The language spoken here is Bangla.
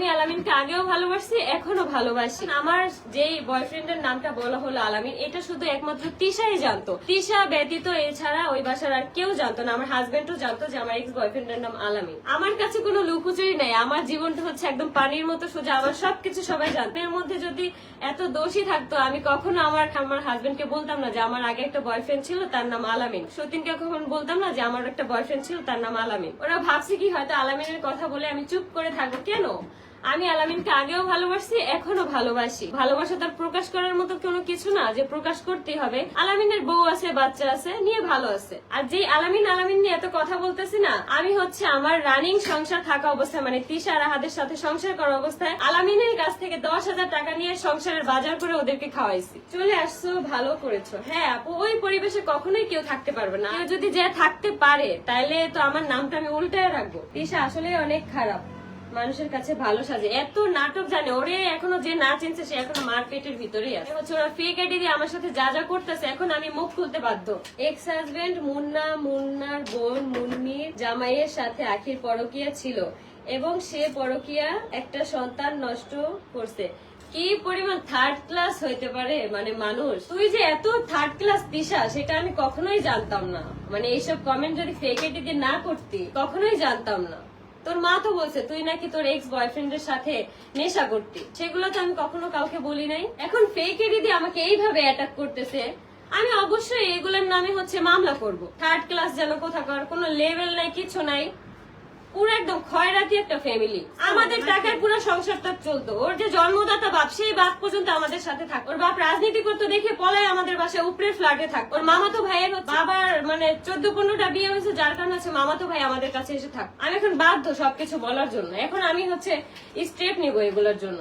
আমি আলামিনকে আগেও ভালোবাসি এখনও ভালোবাসি। আমার যেই বয়ফ্রেন্ডের নামটা বলা হলো আলামিন, এটা শুধু একমাত্র তিশাই জানতো। তিশা ব্যতীত এছাড়া ওই বাসার আর কেউ জানতো না, আমার হাজবেন্ডও জানতো যে আমার এক্স বয়ফ্রেন্ডের নাম আলামিন। আমার কাছে কোনো লুকোচুরি নাই, আমার জীবনটা হচ্ছে একদম পানির মতো সোজা, আমার সবকিছু সবাই জানতো। এর মধ্যে যদি এত দোষী থাকতো, আমি কখনো আমার আমার হাজবেন্ডকে বলতাম না যে আমার আগে একটা বয়ফ্রেন্ড ছিল, তার নাম আলামিন। সতীনকে কখন বলতাম না যে আমার একটা বয়ফ্রেন্ড ছিল, তার নাম আলামিন। ওরা ভাবছে কি হয়তো আলামিনের কথা বলে আমি চুপ করে থাকব, কেন? আমি আলামিনকে আগেও ভালোবাসি এখনও ভালোবাসি। ভালোবাসা তার প্রকাশ করার মতো কোনো কিছু না যে প্রকাশ করতেই হবে। আলামিনের বউ আছে, বাচ্চা আছে, নিয়ে ভালো আছে। আর যেই আলামিন আলামিন নিয়ে এত কথা বলতেছি না, আমি হচ্ছে আমার রানিং সংসার থাকা অবস্থায় মানে তিশা রাহাদের সাথে সংসার করা অবস্থায়, আলামিনের কাছ থেকে দশ হাজার টাকা নিয়ে সংসারের বাজার করে ওদেরকে খাওয়াইছি। চলে আসছো, ভালো করেছ। হ্যাঁ আপু, ওই পরিবেশে কখনোই কেউ থাকতে পারবে না। কেউ যদি যে থাকতে পারে, তাইলে তো আমার নামটা আমি উল্টায় রাখব। তিশা আসলে অনেক খারাপ। মানুষের কাছে ভালো সাজে। এত নাটক জানে, ওরে এখনও যে না চিনছে, সে এখনও মার পেটের ভিতরেই আছে। হচ্ছে ওরা ফেক আইডি দিয়ে আমার সাথে যা যা করতেছে, এখন আমি মুখ খুলতে বাধ্য। এক্স হাজবেন্ড মুন্না, মুন্নার বোন, মুন্নির জামাইয়ের সাথে আখির পরকিয়া ছিল এবং সে পরকিয়া একটা সন্তান নষ্ট করছে। কি পরিমাণ থার্ড ক্লাস হইতে পারে মানে মানুষ? তুই যে এত থার্ড ক্লাস দিশা, সেটা আমি কখনোই জানতাম না। মানে এইসব কমেন্ট যদি ফেক দিয়ে না করতি, কখনোই জানতাম না। তোর মা তো বলছে, তুই নাকি তোর এক্স বয়ফ্রেন্ডের সাথে নেশা করতি। সেগুলো তো আমি কখনো কাউকে বলি নাই। এখন ফেকে দিদি আমাকে এইভাবে অ্যাটাক করতেছে। আমি অবশ্যই এগুলোর নামে হচ্ছে মামলা করব। থার্ড ক্লাস যেন কোথাকার কোনো লেভেল নাই, কিছু নাই। পুরো একদম খয়রাতি একটা ফ্যামিলি আমাদের টাকার পুরো সংসারটা চলতো। ওর যে জন্মদাতা বাপ সেই বাপ পর্যন্ত আমাদের সাথে থাক। ওর বাপ রাজনীতি করতে দেখে পলায় আমাদের বাসায় উপরে ফ্ল্যাটে থাক। ওর মামাতো ভাইয়ের বাবার মানে চোদ্দ পনেরোটা বিয়ে হয়েছে যার কারণে হচ্ছে মামাতো ভাই আমাদের কাছে এসে থাক। আমি এখন বাধ্য সবকিছু বলার জন্য। এখন আমি হচ্ছে স্টেপ নিবো এগুলোর জন্য।